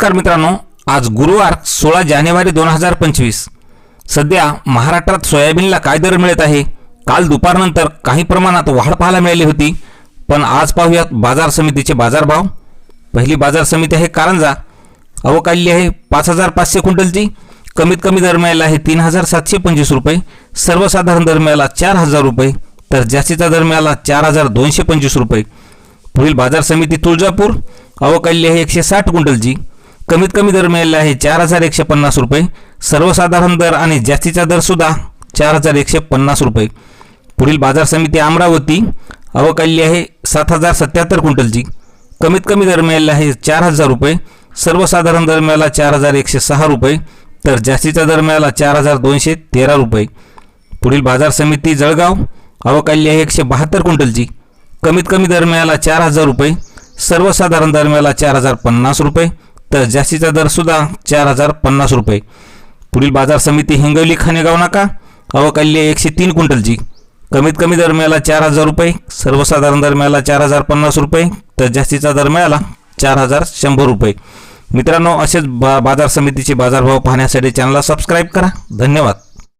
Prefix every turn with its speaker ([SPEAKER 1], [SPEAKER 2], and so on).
[SPEAKER 1] नमस्कार मित्रांनो आज गुरुवार सोळा जानेवारी दोन हजार पंचवीस. सध्या महाराष्ट्रात सोयाबीनला काय दर मिळत आहे? काल दुपारनंतर काही प्रमाणात वाढ पाहायला मिळाली होती पण आज पाहूयात बाजार समितीचे बाजारभाव. पहिली बाजार समिती आहे कारंजा. अवकाळली आहे पाच हजार पाचशे क्विंटलची. कमीत कमी दर मिळाला आहे तीन हजार सातशे पंचवीस रुपये. सर्वसाधारण दर मिळाला चार हजार रुपये तर जास्तीचा दर मिळाला चार हजार दोनशे पंचवीस रुपये. पुढील बाजार समिती तुळजापूर. अवकाळली आहे एकशे साठ क्विंटलची. कमीत कमी दर मिळाला आहे चार हजार एकशे पन्नास रुपये. सर्वसाधारण दर आणि जास्तीचा दर सुद्धा चार हजार एकशे पन्नास रुपये. पुढील बाजार समिती अमरावती अवकाली आहे सात हजार सत्याहत्तर क्विंटलची. कमीत कमी दर मिळाला आहे चार हजार रुपये. सर्वसाधारण दर मिळाला चार हजार एकशे सहा रुपये. तर जास्तीचा दर मिळाला चार हजार दोनशे तेरा रुपये. पुढील बाजार समिती जळगाव अवकाली आहे एकशे बहात्तर क्विंटलची. कमीत कमी दर मिळाला चार हजार रुपये. सर्वसाधारण दर मिळाला चार हजार पन्नास रुपये. तर जास्तीचा दर सुद्धा चार हजार पन्नास रुपये. पुढील बाजार समिती हिंगवली खानेगाव नाका अवकाल्य एकशे तीन क्विंटलची. कमीत कमी दर मिळाला चार हजार रुपये. सर्वसाधारण दर मिळाला चार हजार पन्नास रुपये. तर जास्तीचा दर मिळाला चार हजार शंभर रुपये. मित्रांनो असेच बा बाजार समितीचे बाजारभाव पाहण्यासाठी चॅनलला सबस्क्राईब करा. धन्यवाद.